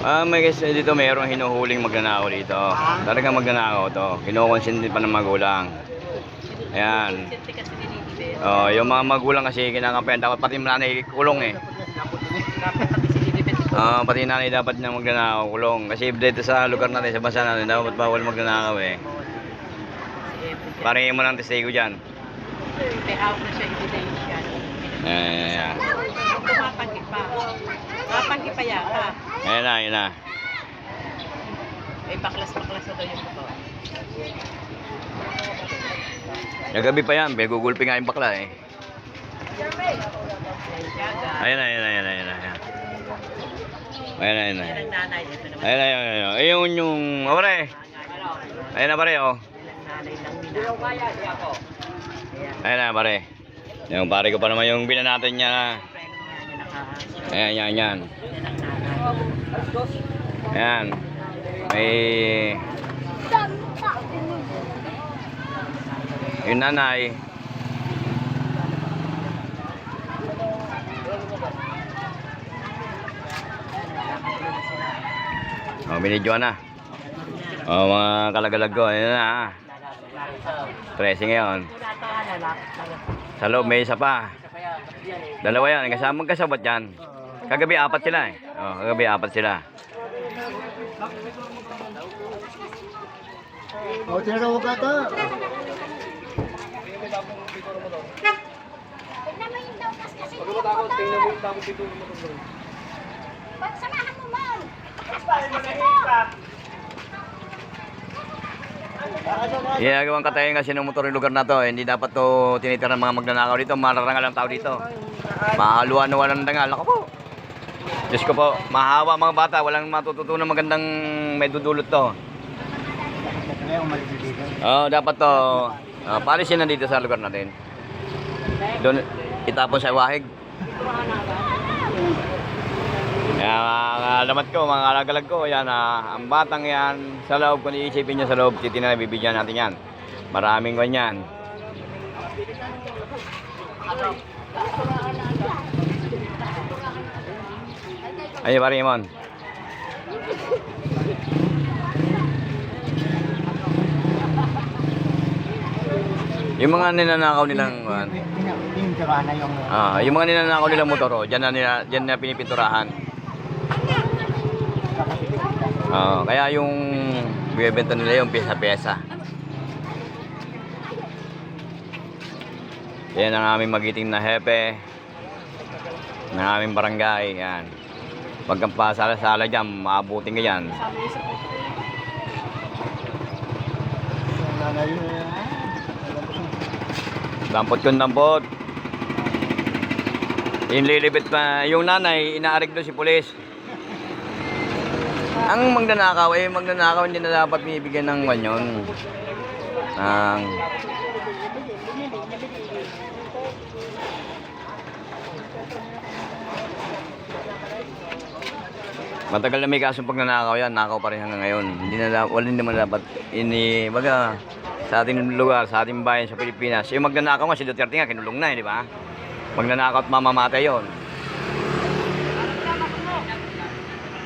Ah, may kasi dito mayroong hinuhuling magnanakaw dito. Talagang magnanakaw to. Kinukonsinti pa ng magulang. Ayan. Oh, yung mga magulang kasi kinakampihan dapat pati nanay kulong eh. Ah, pati nanay dapat na magnanakaw kulong kasi dito sa lugar natin sa bansa natin dapat bawal magnanakaw eh. Parehin mo ng testigo diyan. May hawak na siya ebidensya. Ayan. Tumapanggi pa. Mapanggi pa yata. Ayan na, ayan na. May baklas-baklas na daw yung buto. Nagabi pa yan, begugulpi nga yung bakla eh. Ayan na, ayan na, ayan na, ayan na. Ayan Ayan na, ayan na. Ayan na, ayan na, ayan na. Ayun yung, oh, pare. Ayan na pare, oh. Ayan. Na pare. Yung pare ko pa naman yung bina natin niya. Naka... Ayan, yan, yan. Ayan. May... Yung nanay. Oh, binidyo na. Oh, mga kalagalag ko. Ayan na. ah. 13 ngayon. Sa loob may isa pa. Dalawa yan. Kasama magkasabot yan. Kagabi apat sila eh. Oh, kagabi apat sila. O, tinatawag ka ng motor. Pagsamahan mo, man. Kasi mo. Ginagawang katayin kasi ng motor yung lugar na to. Hindi dapat to tinitira ng mga magnanakaw dito. Mararangal ang tao dito. Mahaluan-luan ang dangal. Ako po. Diyos ko po, mahawa mga bata. Walang matututunan magandang may dudulot to. Oo, dapat to. Uh, palisin na dito sa lugar natin. Doon, itapon sa wahig. Kaya mga alamat ko, mga alagalag ko, yan ah, ang batang yan, sa loob, kung iisipin nyo sa loob, titina bibigyan natin yan. Maraming ganyan. Ay, pare Imon. Yung mga ninanakaw nilang, uh, Pinintira na yung... ah, yung mga ninanakaw nilang motor, oh, dyan na, nila, dyan na pinipinturahan. Oo, kaya yung bibenta nila yung pyesa-pyesa. Yan ang aming magiting na hepe ng aming barangay. Yan. Pag kang pasala-sala dyan, maabutin ka yan. Dampot yung dampot. Yung lilibit pa, yung nanay, inaarig doon si pulis. Ang magnanakaw, eh, magnanakaw hindi na dapat binibigyan ng wanyon. Ang... Matagal na may kasong pagnanakaw yan, nakaw pa rin hanggang ngayon. Hindi na wala naman dapat ini, baga, sa ating lugar, sa ating bayan sa Pilipinas. Yung magnanakaw nga, si Duterte nga, kinulong na eh, di ba? Magnanakaw at mamamatay yon.